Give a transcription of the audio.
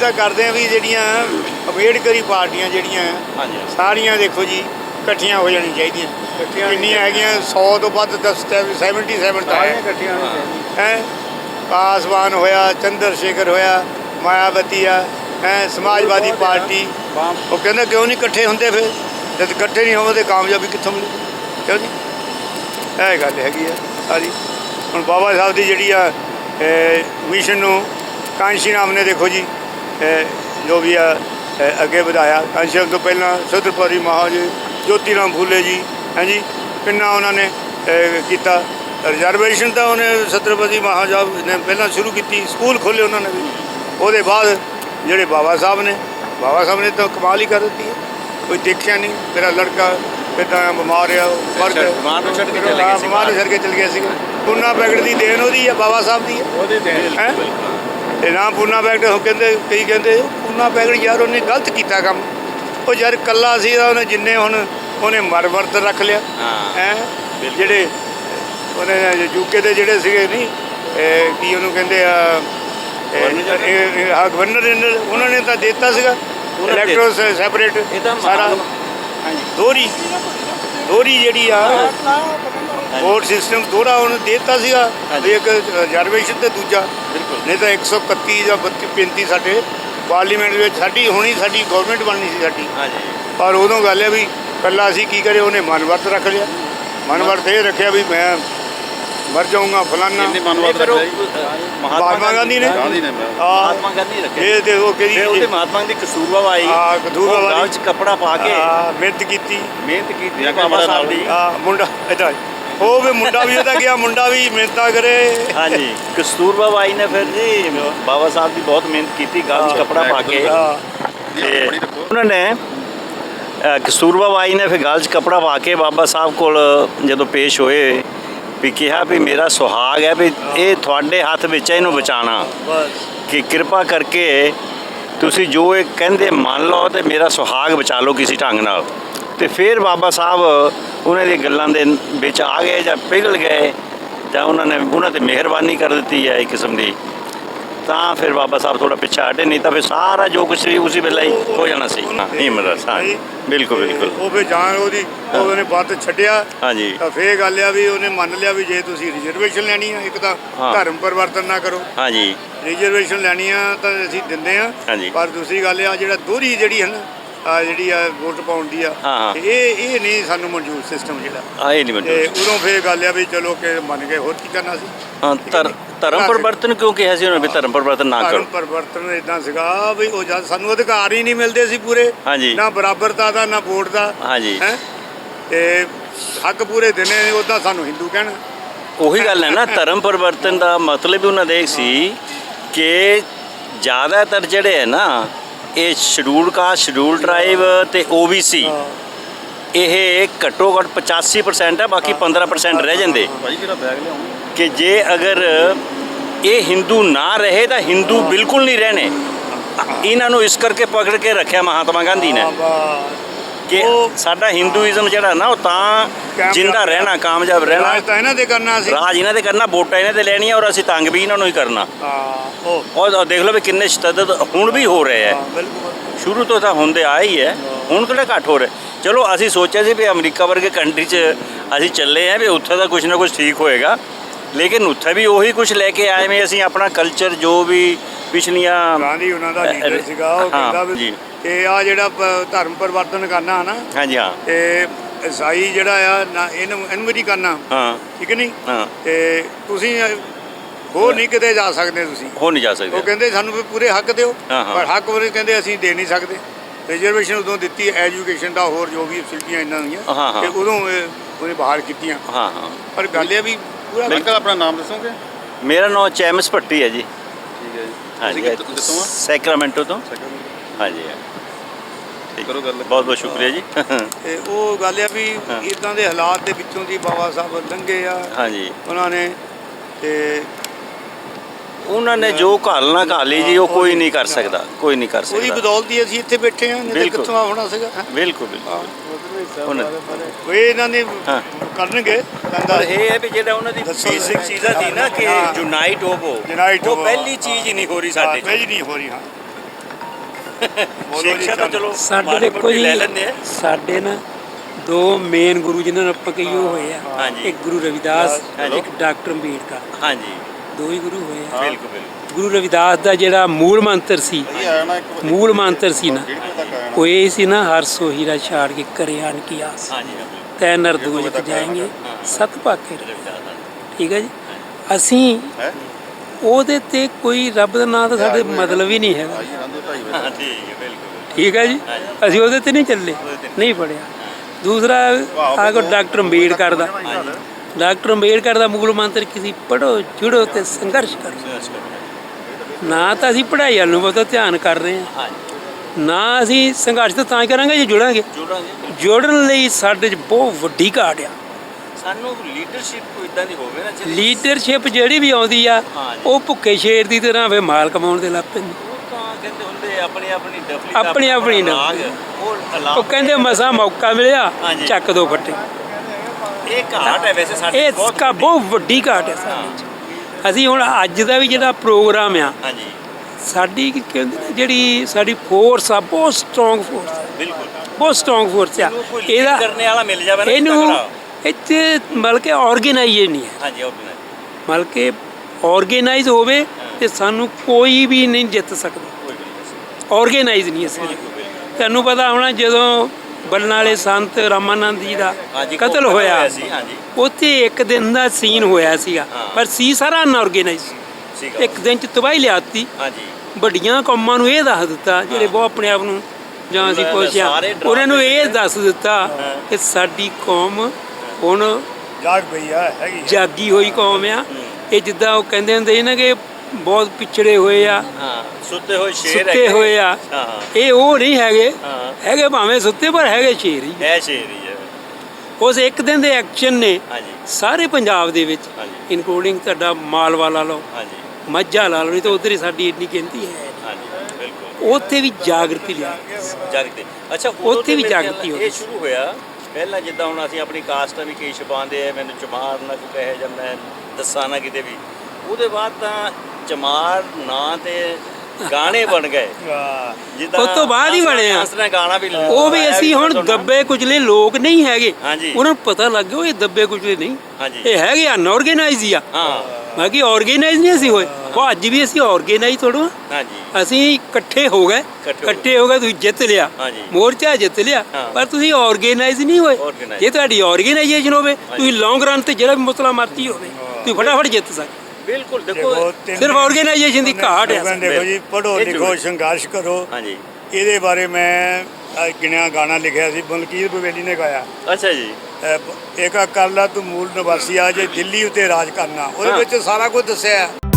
ਤਾਂ ਕਰਦੇ ਆ ਵੀ ਜਿਹੜੀਆਂ ਅਵੇੜਕਰੀ ਪਾਰਟੀਆਂ ਜਿਹੜੀਆਂ ਹਾਂਜੀ। ਸਾਰੀਆਂ ਦੇਖੋ ਜੀ ਇਕੱਠੀਆਂ ਹੋ ਜਾਣੀਆਂ ਚਾਹੀਦੀਆਂ। ਕਿੰਨੀਆਂ ਹੈਗੀਆਂ 100 ਤੋਂ ਵੱਧ 10 77 ਤਾਂ ਹੈ। ਇਕੱਠੀਆਂ ਹੈ? ਪਾਸਵਾਨ ਹੋਇਆ ਚੰਦਰ ਸ਼ੇਖਰ ਹੋਇਆ ਮਾਇਆਵਤੀ ਆ ਹੈ? ਸਮਾਜਵਾਦੀ ਪਾਰਟੀ। ਉਹ ਕਹਿੰਦਾ ਕਿਉਂ ਨਹੀਂ ਇਕੱਠੇ ਹੁੰਦੇ ਫਿਰ? ਜਦ ਇਕੱਠੇ ਨਹੀਂ ਹੋਵੇ ਤੇ ਕਾਮਯਾਬੀ ਕਿੱਥੋਂ ਮਿਲੂ? ਕਿਉਂ ਜੀ? ਇਹ ਗੱਲ ਹੈਗੀ ਆ ਸਾਰੀ। ਹੁਣ ਬਾਬਾ ਸਾਹਿਬ ਦੀ ਜਿਹੜੀ ਆ ਇਹ ਮਿਸ਼ਨ ਨੂੰ ਕਾਂਸ਼ੀ ਰਾਮ ਨੇ ਦੇਖੋ ਜੀ ਜੋ ਵੀ ਆ ਅੱਗੇ ਵਧਾਇਆ। ਕਾਂਸ਼ੀ ਰਾਮ ਤੋਂ ਪਹਿਲਾਂ ਸੁਧਰਪੁਰੀ ਮਹਾਰਾਜ ਜੋਤੀ ਰਾਮ ਫੂਲੇ ਜੀ ਹਾਂਜੀ ਕਿੰਨਾ ਉਹਨਾਂ ਨੇ ਕੀਤਾ। ਰਿਜ਼ਰਵੇਸ਼ਨ ਤਾਂ ਉਹਨੇ ਛਤਰਪਤੀ ਮਹਾਰਾਜ ਨੇ ਪਹਿਲਾਂ ਸ਼ੁਰੂ ਕੀਤੀ ਸਕੂਲ ਖੋਲੇ ਉਹਨਾਂ ਨੇ ਵੀ। ਉਹਦੇ ਬਾਅਦ ਜਿਹੜੇ ਬਾਬਾ ਸਾਹਿਬ ਨੇ ਬਾਬਾ ਸਾਹਿਬ ਨੇ ਤਾਂ ਕਮਾਲ ਹੀ ਕਰ ਦਿੱਤੀ ਹੈ। ਕੋਈ ਦੇਖਿਆ ਨਹੀਂ ਮੇਰਾ ਲੜਕਾ ਕਿੱਦਾਂ ਬਿਮਾਰ ਆ ਗਿਆ। ਬਿਮਾਰ ਨੂੰ ਛੱਡ ਕੇ ਚਲੇ ਹਾਂ, ਸੀ ਬਿਮਾਰ ਨੂੰ ਛੱਡ ਕੇ ਚਲੇ ਗਿਆ ਸੀ। ਪੂਨਾ ਪੈਕਟ ਦੀ ਦੇਣ ਉਹਦੀ ਆ ਬਾਬਾ ਸਾਹਿਬ ਦੀ ਹੈ ਉਹਦੇ ਤੇ ਹੈ? ਨਾ ਪੂਨਾ ਪੈਕਟ ਉਹ ਕਹਿੰਦੇ ਕਈ ਕਹਿੰਦੇ ਪੂਨਾ ਪੈਕਟ ਯਾਰ ਉਹਨੇ ਗਲਤ ਕੀਤਾ ਕੰਮ। ਉਹ ਯਾਰ ਕੱਲਾ ਸੀ ਉਹਨੇ ਜਿੰਨੇ ਹੁਣ ਉਹਨੇ ਮਰ ਵਰਤ ਰੱਖ ਲਿਆ। ਹਾਂ। ਜਿਹੜੇ ਉਹਨੇ ਯੂਕੇ ਦੇ ਜਿਹੜੇ ਸੀਗੇ ਨਹੀਂ ਕੀ ਉਹਨੂੰ ਕਹਿੰਦੇ ਆ ਹਾਂ ਗਵਰਨਰ ਜਨਰਲ ਉਹਨਾਂ ਨੇ ਤਾਂ ਦਿੱਤਾ ਸੀਗਾ। ਇਲੈਕਟ੍ਰੋ ਸੈਪਰੇਟ ਸਾਰਾ ਹਾਂਜੀ ਦੋਹਰੀ ਦੋਹਰੀ ਜਿਹੜੀ ਆ ਵੋਟ ਸਿਸਟਮ ਦੋਹਰਾ ਉਹਨੇ ਦਿੱਤਾ ਸੀਗਾ। ਵੀ ਇੱਕ ਰਿਜ਼ਰਵੇਸ਼ਨ ਤੇ ਦੂਜਾ। ਬਿਲਕੁਲ। ਨਹੀਂ ਤਾਂ 131 ਜਾਂ 32 35 ਸਾਡੇ ਪਾਰਲੀਮੈਂਟ ਵਿੱਚ ਸਾਡੀ ਹੋਣੀ ਸਾਡੀ ਗਵਰਨਮੈਂਟ ਬਣਨੀ ਸੀ ਸਾਡੀ। ਹਾਂਜੀ। ਪਰ ਉਦੋਂ ਗੱਲ ਹੈ ਵੀ ਕੱਲਾ ਅਸੀਂ ਕੀ ਕਰੇ ਉਹਨੇ ਮਨ ਵਰਤ ਰੱਖ ਲਿਆ। ਮਨ ਵਰਤ ਇਹ ਰੱਖਿਆ ਵੀ ਮੈਂ ਮਰ ਜਾਊਂਗਾ ਫਲਾਨਾ। ਕਿੰਨੀ ਮਨਵਾਦ ਰੱਖਿਆ ਮਹਾਤਮਾ ਗਾਂਧੀ ਨੇ। ਗਾਂਧੀ ਮਹਾਤਮਾ ਗਾਂਧੀ ਰੱਖਿਆ। ਇਹ ਦੇਖੋ ਤੇ ਉਹਦੇ ਕਿਹਦੀ ਮਹਾਤਮਾ ਦੀ ਕਸੂਰਬਾ ਆਈ ਉਹ ਗਲ ਵਾਲੀ 'ਚ ਕੱਪੜਾ ਪਾ ਕੇ ਮਿਹਨਤ ਕੀਤੀ। ਮਿਹਨਤ ਕੀਤੀ। ਬਾਬਾ ਸਾਹਿਬ ਨਾਲ ਦੀ। ਆ ਮੁੰਡਾ ਇਦਾਂ ਉਹ ਵੀ ਮੁੰਡਾ ਵੀ ਉਹਦਾ ਗਿਆ ਮੁੰਡਾ ਵੀ ਮਿਹਨਤਾਂ ਕਰੇ। ਹਾਂਜੀ ਕਸਤੂਰਬਾ ਬਾਈ ਨੇ ਫਿਰ ਜੀ ਬਾਬਾ ਸਾਹਿਬ ਦੀ ਬਹੁਤ ਮਿਹਨਤ ਕੀਤੀ 'ਚ ਕੱਪੜਾ ਪਾ ਕੇ। ਉਹਨਾਂ ਨੇ ਕਸਤੂਰਬਾ ਬਾਈ ਨੇ ਫਿਰ ਗਲ 'ਚ ਕੱਪੜਾ ਪਾ ਕੇ ਬਾਬਾ ਸਾਹਿਬ ਕੋਲ ਜਦੋਂ ਪੇਸ਼ ਹੋਏ ਵੀ ਕਿਹਾ ਵੀ ਮੇਰਾ ਸੁਹਾਗ ਹੈ ਵੀ ਇਹ ਤੁਹਾਡੇ ਹੱਥ ਵਿੱਚ ਹੈ ਇਹਨੂੰ ਬਚਾਉਣਾ। ਬਸ। ਕਿ ਕਿਰਪਾ ਕਰਕੇ ਤੁਸੀਂ ਜੋ ਇਹ ਕਹਿੰਦੇ ਮੰਨ ਲਓ ਤੇ ਮੇਰਾ ਸੁਹਾਗ ਬਚਾ ਲਓ ਕਿਸੇ ਢੰਗ ਨਾਲ। ਤੇ ਫਿਰ ਬਾਬਾ ਸਾਹਿਬ ਉਹਨਾਂ ਦੀ ਗੱਲਾਂ ਦੇ ਵਿੱਚ ਆ ਗਏ ਜਾਂ ਪਿਘਲ ਗਏ ਜਾਂ ਉਹਨਾਂ ਨੇ ਉਹਨਾਂ ਤੇ ਮਿਹਰਬਾਨੀ ਕਰ ਦਿੱਤੀ ਹੈ ਇੱਕ ਕਿਸਮ ਦੀ ਤਾਂ ਫਿਰ ਬਾਬਾ ਸਾਹਿਬ ਥੋੜਾ ਪਿੱਛੇ ਹਟੇ ਨਹੀਂ ਤਾਂ ਫਿਰ ਸਾਰਾ ਜੋ ਕੁਝ ਸੀ ਉਸੇ ਵੇਲੇ ਹੀ ਹੋ ਜਾਣਾ ਸੀ। ਹਾਂ ਹਿੰਮਤ ਹਾਂ ਬਿਲਕੁਲ ਬਿਲਕੁਲ। ਉਹ ਫਿਰ ਜਾਨ ਉਹਦੀ ਉਹਨੇ ਬੰਦ ਛੱਡਿਆ। ਹਾਂਜੀ। ਤਾਂ ਫੇਰ ਗੱਲ ਆ ਵੀ ਉਹਨੇ ਮੰਨ ਲਿਆ ਵੀ ਜੇ ਤੁਸੀਂ ਰਿਜ਼ਰਵੇਸ਼ਨ ਲੈਣੀ ਆ ਇੱਕ ਤਾਂ। ਧਰਮ ਪਰਿਵਰਤਨ ਨਾ ਕਰੋ। ਹਾਂਜੀ। ਰਿਜ਼ਰਵੇਸ਼ਨ ਲੈਣੀ ਆ ਤਾਂ ਅਸੀਂ ਦਿੰਦੇ ਆ। ਪਰ ਦੂਸਰੀ ਗੱਲ ਆ ਜਿਹੜਾ ਦੋਹਰੀ ਜਿਹੜੀ ਹੈ ਨਾ ਆ ਜਿਹੜੀ ਆ ਵੋਟ ਪਾਉਣ ਦੀ ਆ ਹਾਂ, ਹਾਂ। ਤੇ ਇਹ ਇਹ ਨਹੀਂ ਸਾਨੂੰ ਮਨਜ਼ੂਰ ਸਿਸਟਮ ਜਿਹੜਾ। ਆ ਇਹ ਨਹੀਂ ਤੇ ਮੈਨੂੰ ਉਦੋਂ ਫੇਰ ਗੱਲ ਆ ਵੀ ਚਲੋ ਕਿ ਮੰਨ ਗਏ ਹੋਰ ਕੀ ਕਰਨਾ ਸੀ? ਹਾਂ ਧਰ- ਧਰਮ ਪਰਿਵਰਤਨ ਕਿਉਂ ਕਿਹਾ ਸੀ ਉਹਨਾਂ ਵੀ ਧਰਮ ਪਰਿਵਰਤਨ ਨਾ ਧਰਮ ਕਰੋ? ਪਰਿਵਰਤਨ ਇਦਾਂ ਸੀਗਾ ਵੀ ਉਹ ਜਦ ਸਾਨੂੰ ਅਧਿਕਾਰ ਹੀ ਨਹੀਂ ਮਿਲਦੇ ਸੀ ਪੂਰੇ ਹਾਂਜੀ। ਨਾ ਬਰਾਬਰਤਾ ਦਾ ਨਾ ਵੋਟ ਦਾ ਹਾਂਜੀ। ਹੈ? ਤੇ ਹੱਕ ਪੂਰੇ ਦੇਣੇ ਉਦਾਂ ਸਾਨੂੰ ਹਿੰਦੂ ਕਹਿਣਾ। ਉਹੀ ਗੱਲ ਹੈ ਨਾ ਧਰਮ ਪਰਿਵਰਤਨ ਦਾ ਮਤਲਬ ਹੀ ਉਹਨਾਂ ਦੇ ਸੀ ਕਿ ਜ਼ਿਆਦਾਤਰ ਜਿਹੜੇ ਹੈ ਨਾ ਇਹ ਸ਼ਡਿਊਲ ਕਾਸਟ ਸ਼ਡਿਊਲ ਟ੍ਰਾਈਬ ਤੇ OBC ਇਹ ਘੱਟੋ ਘੱਟ 85% ਹੈ ਬਾਕੀ 15% ਰਹਿ ਜਾਂਦੇ। ਭਾਈ ਮੇਰਾ ਬੈਗ ਲਿਆਉਂ? ਕਿ ਜੇ ਅਗਰ ਇਹ ਹਿੰਦੂ ਨਾ ਰਹੇ ਤਾਂ ਹਿੰਦੂ ਬਿਲਕੁਲ ਨਹੀਂ ਰਹਿਣੇ। ਇਹਨਾਂ ਨੂੰ ਇਸ ਕਰਕੇ ਪਕੜ ਕੇ ਰੱਖਿਆ ਮਹਾਤਮਾ ਗਾਂਧੀ ਨੇ। ਕਿ ਉਹ- ਸਾਡਾ ਹਿੰਦੂਇਜ਼ਮ ਜਿਹੜਾ ਨਾ ਉਹ ਤਾਂ ਜਿੰਦਾ ਰਹਿਣਾ ਕਾਮਯਾਬ ਰਹਿਣਾ। ਰਾਜ ਤਾਂ ਇਹਨਾਂ ਦੇ ਕਰਨਾ ਸੀ। ਰਾਜ ਇਹਨਾਂ ਦੇ ਕਰਨਾ ਵੋਟਾਂ ਇਹਨਾਂ ਤੇ ਲੈਣੀਆਂ ਔਰ ਅਸੀਂ ਤੰਗ ਵੀ ਇਹਨਾਂ ਨੂੰ ਹੀ ਕਰਨਾ। ਹਾਂ ਉਹ ਦੇਖ ਲਓ ਵੀ ਕਿੰਨੇ ਸ਼ਤਦਤ ਹੁਣ ਵੀ ਹੋ ਰਹੇ ਹੈ। ਸ਼ੁਰੂ ਤੋਂ ਤਾਂ ਹੁੰਦੇ ਆ ਹੀ ਹੈ ਹੁਣ ਕਿਹੜਾ ਘੱਟ ਹੋ ਰਹੇ। ਚਲੋ ਅਸੀਂ ਸੋਚਿਆ ਸੀ ਵੀ ਅਮਰੀਕਾ ਵਰਗੇ ਕੰਟਰੀ 'ਚ ਅਸੀਂ ਚੱਲੇ ਆ ਵੀ ਉੱਥੇ ਦਾ ਕੁਝ ਨਾ ਕੁਝ ਠੀਕ ਹੋਏਗਾ। ਲੇਕਿਨ ਉੱਥੇ ਵੀ ਉਹੀ ਕੁਝ ਲੈ ਕੇ ਆਏ ਵੀ ਅਸੀਂ ਆਪਣਾ ਕਲਚਰ ਜੋ ਵੀ ਪਿਛਲੀਆਂ ਗਾਂਧੀ ਉਹਨਾਂ ਦਾ ਲੀਡਰ ਸੀਗਾ ਉਹ ਕਹਿੰਦਾ ਵੀ ਕਿ ਆ ਜਿਹੜਾ ਪ- ਧਰਮ ਪਰਿਵਰਤਨ ਕਰਨਾ ਨਾ ਹਾਂਜੀ ਹਾਂ। ਤੇ ਈਸਾਈ ਜਿਹੜਾ ਆ ਨਾ ਇਹਨੂੰ ਇਹਨੂੰ ਵੀ ਨਹੀਂ ਕਰਨਾ। ਹਾਂ। ਠੀਕ ਨਹੀਂ? ਹਾਂ। ਤੇ ਤੁਸੀਂ ਹੋਰ ਨਹੀਂ ਕਿਤੇ ਜਾ ਸਕਦੇ ਤੁਸੀਂ। ਹੋ ਨਹੀਂ ਜਾ ਉਹ ਸਕਦੇ ਕਹਿੰਦੇ ਸਾਨੂੰ ਵੀ ਪੂਰੇ ਹੱਕ ਦਿਓ। ਹਾਂ, ਹਾਂ। ਪਰ ਹੱਕ ਉਹਨੇ ਕਹਿੰਦੇ ਅਸੀਂ ਦੇ ਨਹੀਂ ਸਕਦੇ। ਰਿਜ਼ਰਵੇਸ਼ਨ ਉਦੋਂ ਦਿੱਤੀ ਐਜੂਕੇਸ਼ਨ ਦਾ ਹੋਰ ਜੋ ਵੀ ਫੈਸਿਲਿਟੀਆਂ ਇਹਨਾਂ ਦੀਆਂ ਹਾਂ, ਹਾਂ। ਤੇ ਉਦੋਂ ਇਹ ਉਹਨੇ ਬਹਾਲ ਕੀਤੀਆਂ। ਹਾਂ ਹਾਂ। ਪਰ ਗੱਲ ਇਹ ਵੀ ਪੂਰਾ ਅੰਕਲ ਆਪਣਾ ਨਾਮ ਦੱਸੋਗੇ? ਮੇਰਾ ਨਾਮ ਚੈਮਸ ਭੱਟੀ ਹੈ ਜੀ। ਠੀਕ ਹੈ ਜੀ। ਹਾਂਜੀ। ਤੁਸੀਂ ਕਿੱਥੋਂ- ਕਿੱਥੋਂ ਆ? ਸੈਕਰਾਮੈਂਟੋ ਤੋਂ। ਹਾਂਜੀ ਠੀਕ। ਕਰੋ ਗੱਲ ਬਹੁਤ ਬਹੁਤ ਸ਼ੁਕਰੀਆ ਜੀ ਤੇ ਉਹ ਗੱਲ ਆ ਵੀ ਹਾਂ। ਇਦਾਂ ਦੇ ਹਾਲਾਤ ਦੇ ਵਿੱਚੋਂ ਦੀ ਬਾਬਾ ਸਾਹਿਬ ਲੰਘੇ ਆ ਹਾਂਜੀ ਉਹਨਾਂ ਨੇ ਤੇ ਉਹਨਾਂ ਨੇ ਜੋ ਘਾਲਣਾ ਘਾਲੀ ਜੀ ਉਹ ਕੋਈ ਨਹੀਂ ਕਰ ਸਕਦਾ ਕੋਈ ਨਹੀਂ ਕਰ ਉਹਦੀ ਸਕਦਾ ਬਦੌਲਤ ਹੀ ਅਸੀਂ ਇੱਥੇ ਬੈਠੇ ਹਾਂ ਨਹੀਂ ਤਾਂ ਬਿਲਕੁਲ। ਕਿੱਥੋਂ ਹੋਣਾ ਸੀਗਾ ਹੈਂ? ਬਿਲਕੁਲ ਬਿਲਕੁਲ ਹਾਂ। ਉਹਨਾਂ ਉਹ ਇਹਨਾਂ ਨੇ ਹਾਂ। ਕਰਨਗੇ ਕਹਿੰਦਾ ਪਰ ਇਹ ਹੈ ਵੀ ਜਿਹੜਾ ਉਹਨਾਂ ਦੀ ਦੱਸੋ ਬੇਸਿਕ ਚੀਜ਼ਾਂ ਸੀ ਨਾ ਕਿ ਹਾਂ। ਯੂਨਾਈਟ ਹੋਵੋ Unite ਉਹ ਹੋਵੋ। ਪਹਿਲੀ ਚੀਜ਼ ਹੀ ਨਹੀਂ ਹੋ ਰਹੀ ਸਾਡੇ 'ਚ ਮੇਜ ਨਹੀਂ ਹੋ ਰਹੀ ਹਾਂ ਸਿੱਖਿਆ ਤਾਂ ਚਲੋ ਸਾਡੇ ਮਾੜੀ ਦੇਖੋ ਮੋਟੀ ਜੀ ਲੈ ਲੈਂਦੇ ਆ। ਸਾਡੇ ਨਾ ਦੋ ਮੇਨ ਗੁਰੂ ਜਿਨ੍ਹਾਂ ਨੂੰ ਆਪਾਂ ਕਹੀਏ ਉਹ ਹੋਏ ਆ। ਹਾਂਜੀ। ਇੱਕ ਗੁਰੂ ਰਵਿਦਾਸ ਹਾਂਜੀ। ਇੱਕ ਡਾਕਟਰ ਅੰਬੇਡਕਰ। ਹਾਂਜੀ। ਦੋ ਹੀ ਗੁਰੂ ਹੋਏ ਆ। ਬਿਲਕੁਲ ਬਿਲਕੁਲ। ਗੁਰੂ ਰਵਿਦਾਸ ਦਾ ਜਿਹੜਾ ਮੂਲ ਮੰਤਰ ਸੀ ਇਹ ਆਇਆ ਨਾ ਇੱਕ ਮੂਲ ਮੰਤਰ ਸੀ ਨਾ ਉਹ ਇਹ ਸੀ ਨਾ ਹਰ ਸੋਹੀਰਾ ਛਾੜ ਕੇ ਕਰੇ ਆਨ ਕੀ ਆਸ। ਹਾਂਜੀ ਹਾਂ, ਬਿਲਕੁਲ। ਤੈ ਨਰਦੂਜ ਜਾਏਂਗੇ। ਸਤ ਪਾਕੇ। ਠੀਕ ਹੈ ਜੀ? ਅਸੀਂ ਹੈ? ਉਹਦੇ ਤੇ ਕੋਈ ਰੱਬ ਦਾ ਨਾਮ ਤਾਂ ਸਾਡੇ ਮਤਲਬ ਹੀ ਨਹੀਂ ਹੈਗਾ। ਹਾਂ ਠੀਕ ਹੈ ਬਿਲਕੁਲ ਠੀਕ ਹੈ ਜੀ? ਅਸੀਂ ਉਹਦੇ ਤੇ ਨਹੀਂ ਚੱਲੇ ਨਹੀਂ। ਪੜਿਆ ਦੂਸਰਾ ਆ ਕੋ ਡਾਕਟਰ ਅੰਬੇਡਕਰ ਦਾ। ਡਾਕਟਰ ਅੰਬੇਡਕਰ ਦਾ ਮੂਲ ਮੰਤਰ ਕਿਸੇ ਪੜੋ ਜੁੜੋ ਤੇ ਸੰਘਰਸ਼ ਕਰੋ। ਨਾ ਤਾਂ ਅਸੀਂ ਪੜ੍ਹਾਈ ਵੱਲ ਨੂੰ ਬਹੁਤਾ ਧਿਆਨ ਕਰ ਰਹੇ ਹਾਂ। ਨਾ ਅਸੀਂ ਸੰਘਰਸ਼ ਤਾਂ ਤਾਂ ਹੀ ਕਰਾਂਗੇ ਜੇ ਜੁੜਾਂਗੇ। ਜੁੜਾਂਗੇ। ਜੁੜਨ ਲਈ ਸਾਡੇ 'ਚ ਬਹੁਤ ਵੱਡੀ ਘਾਟ ਆ। ਸਾਨੂੰ ਲੀਡਰਸ਼ਿਪ ਕੋਈ ਇਦਾਂ ਦੀ ਹੋਵੇ ਨਾ ਜਿਹੜੀ ਲੀਡਰਸ਼ਿਪ ਜਿਹੜੀ ਵੀ ਆਉਂਦੀ ਆ। ਉਹ ਭੁੱਖੇ ਸ਼ੇਰ ਦੀ ਤਰ੍ਹਾਂ ਫੇ ਮਾਲ ਕਮਾਉਣ ਦੇ ਲੱਗ ਪੈਂਦੇ ਉਹ ਤਾਂ ਕਹਿੰਦੇ ਹੁੰਦੇ ਆਪਣੀ ਆਪਣੀ ਡਫਲੀ ਆਪਣੀ ਆਪਣੀ ਨਾਗ ਡਫਲੀ। ਉਹ ਅਲਾਪ ਕਹਿੰਦੇ ਮਸਾ ਮੌਕਾ ਮਿਲਿਆ ਹਾਂਜੀ। ਚੱਕ ਦੋ ਫੱਟੇ ਇਹ ਘਾਟ ਹੈ ਵੈਸੇ ਸਾਡੇ ਇਹ ਬਹੁਤ ਕਾ ਬਹੁਤ ਵੱਡੀ ਘਾਟ ਹੈ ਸਾਡੇ 'ਚ ਅਸੀਂ ਹੁਣ ਅੱਜ ਦਾ ਵੀ ਜਿਹੜਾ ਪ੍ਰੋਗਰਾਮ ਆ ਹਾਂਜੀ ਸਾਡੀ ਕੀ ਕਹਿੰਦੇ ਨੇ ਜਿਹੜੀ ਸਾਡੀ ਫੋਰਸ ਆ ਬਹੁਤ ਸਟਰੋਂਗ ਫੋਰਸ ਬਿਲਕੁਲ ਬਹੁਤ ਸਟਰੋਂਗ ਫੋਰਸ ਆ ਇਹਦਾ ਕਰਨੇ ਵਾਲਾ ਮਿਲ ਜਾਵੇ ਨਾ ਇਹਨੂੰ ਤਕੜਾ। ਇੱਥੇ ਬਲਕਿ ਆਰਗੇਨਾਈਜ਼ ਨਹੀਂ ਹੈ। ਹਾਂਜੀ ਬਿਨਾਂ ਬਲਕਿ ਆਰਗੇਨਾਈਜ਼ ਹੋਵੇ ਤੇ ਸਾਨੂੰ ਕੋਈ ਵੀ ਨਹੀਂ ਜਿੱਤ ਸਕਦਾ। ਨਹੀਂ ਆਰਗੇਨਾਈਜ਼ ਨਹੀਂ ਅਸੀਂ। ਤੁਹਾਨੂੰ ਪਤਾ ਹੋਣਾ ਜਦੋਂ ਬੱਲਣ ਵਾਲੇ ਸੰਤ ਰਾਮਾਨੰਦ ਜੀ ਦਾ ਕਤਲ ਹੋਇਆ। ਸੀ ਹਾਂਜੀ। ਉੱਥੇ ਇੱਕ ਦਿਨ ਦਾ ਸੀਨ ਹੋਇਆ ਸੀਗਾ। ਹਾਂ। ਪਰ ਸੀ ਸਾਰਾ ਅਨਆਰਗੇਨਾਈਜ਼ ਇੱਕ ਦਿਨ ਚ ਤਬਾਹੀ ਲਿਆਤੀ। ਹਾਂਜੀ। ਵੱਡੀਆਂ ਕੌਮਾਂ ਨੂੰ ਇਹ ਦੱਸ ਦਿੱਤਾ ਜਿਹੜੇ ਬਹੁਤ ਆਪਣੇ ਆਪ ਨੂੰ ਜਾਂ ਅਸੀਂ ਉਹਨਾਂ ਕੁਛ ਨੇ ਆ ਸਾਰੇ ਡਰਾਮੇ ਉਹਨਾਂ ਨੂੰ ਇਹ। ਦੱਸ ਦਿੱਤਾ ਹਾਂ। ਕਿ ਸਾਡੀ ਕੌਮ ਹੁਣ ਜਾਗ ਪਈ ਆ ਹੈਗੀ ਜਾਗੀ ਹੋਈ ਕੌਮ ਆ। ਇਹ ਜਿੱਦਾਂ ਉਹ ਕਹਿੰਦੇ ਹੁੰਦੇ ਸੀ ਨਾ ਕਿ ਬਹੁਤ ਪਿਛੜੇ ਹੋਏ ਆ ਹਾਂ ਸੁੱਤੇ ਹੋਏ ਸ਼ੇਰ ਸੁੱਤੇ ਹੈਗੇ। ਹੋਏ ਆ। ਹਾਂ ਇਹ ਉਹ ਨਹੀਂ ਹੈਗੇ। ਹਾਂ। ਹੈਗੇ ਭਾਵੇਂ ਸੁੱਤੇ ਪਰ ਹੈਗੇ ਸ਼ੇਰ ਹੀ ਇਹ ਸ਼ੇਰ ਹੀ ਹੈ ਉਸ ਇੱਕ ਦਿਨ ਦੇ ਐਕਸ਼ਨ ਨੇ ਹਾਂਜੀ। ਸਾਰੇ ਪੰਜਾਬ ਦੇ ਵਿੱਚ ਹਾਂਜੀ। ਇਨਕਲੂਡਿੰਗ ਤੁਹਾਡਾ ਮਾਲਵਾ ਲਾ ਲਓ ਹਾਂਜੀ। ਮੱਝਾ ਲਾ ਲਓ ਨਹੀਂ ਤਾਂ ਉਧਰ ਹੀ ਸਾਡੀ ਇੰਨੀ ਗਿਣਤੀ ਹੈ। ਹਾਂਜੀ ਬਿਲਕੁਲ। ਉੱਥੇ ਵੀ ਜਾਗਰਤੀ ਲਿਆ ਜਾਗਦੇ ਅੱਛਾ ਉਦੋਂ ਉੱਥੇ ਵੀ ਮੇਰੇ ਜਾਗਰਤੀ ਖਿਆਲ ਹੋ ਗਈ। ਇਹ ਸ਼ੁਰੂ ਹੋਇਆ ਪਹਿਲਾਂ ਜਿੱਦਾਂ ਹੁਣ ਅਸੀਂ ਆਪਣੀ ਕਾਸਟ ਵੀ ਕਈ ਛਪਾਉਂਦੇ ਆ ਮੈਨੂੰ ਚਮਾਰ ਨਾ ਕੋਈ ਕਹੇ ਜਾਂ ਮੈਂ ਦੱਸਾਂ ਨਾ ਕਿਤੇ ਵੀ। ਉਹਦੇ ਬਾਅਦ ਤਾਂ ਚਮਾਰ ਨਾਂ ਤੇ ਗਾਣੇ ਬਣ ਗਏ। ਜਿੱਦਾਂ ਉਸ ਤੋਂ ਬਾਅਦ ਹੀ ਬਣੇ ਆ। ਨੇ ਗਾਣਾ ਵੀ ਉਹ ਵੀ ਅਸੀਂ ਹੁਣ ਦੱਬੇ ਕੁਚਲੇ ਲੋਕ ਨਹੀਂ ਹੈਗੇ। ਉਹਨਾਂ ਨੂੰ ਪਤਾ ਲੱਗ ਗਿਆ ਇਹ ਦੱਬੇ ਕੁਚਲੇ ਨਹੀਂ। ਇਹ ਹੈਗੇ ਅਨਆਰਗੇਨਾਈਜ਼ ਹੀ ਆ। ਹਾਂ। ਬਾਕੀ ਆਰਗੇਨਾਈਜ਼ ਨਹੀਂ ਅਸੀਂ ਹੋਏ। ਉਹ ਅੱਜ ਵੀ ਅਸੀਂ ਆਰਗੇਨਾਈਜ਼ ਥੋੜੋ ਹਾਂਜੀ। ਅਸੀਂ ਇਕੱਠੇ ਹੋ ਗਏ। ਇਕੱਠੇ ਹੋ ਗਏ। ਤੁਸੀਂ ਜਿੱਤ ਲਿਆ। ਹਾਂਜੀ। ਮੋਰਚਾ ਜਿੱਤ ਲਿਆ। ਪਰ ਤੁਸੀਂ ਆਰਗੇਨਾਈਜ਼ ਨਹੀਂ ਹੋਏ। ਜੇ ਤੁਹਾਡੀ ਆਰਗੇਨਾਈਜੇਸ਼ਨ ਹੋਵੇ ਤੁਸੀਂ ਲੌਂਗ ਰਨ ਤੇ ਜਿਹੜਾ ਵੀ ਮਸਲਾ ਮਰਤੀ ਹੋਵੇ ਤੁਸੀਂ ਫਟਾਫਟ ਜਿੱਤ ਸਕਦੇ। ਬਿਲਕੁਲ ਦੇਖੋ ਸਿਰਫ ਆਰਗੇਨਾਈਜੇਸ਼ਨ ਦੀ ਘਾਟ ਹੈ। ਦੇਖੋ ਜੀ ਪੜੋ ਲਿਖੋ। ਸੰਘਰਸ਼ ਕਰੋ। ਹਾਂਜੀ। ਇਹਦੇ ਬਾਰੇ ਮੈਂ ਗਿਣਿਆ ਗਾਣਾ ਲਿਖਿਆ ਸੀ ਬਲਕੀਰ ਬਵੇਲੀ ਨੇ ਗਾਇਆ ਅੱਛਾ ਜੀ ਇੱਕ ਕਰ ਲਾ ਤੂੰ ਮੂਲ ਨਿਵਾਸੀ ਆ ਜੇ ਦਿੱਲੀ ਉਤੇ ਰਾਜ ਕਰਨਾ ਉਹਦੇ ਹਾਂ। ਵਿੱਚ ਸਾਰਾ ਕੁਝ ਦੱਸਿਆ ਹੈ।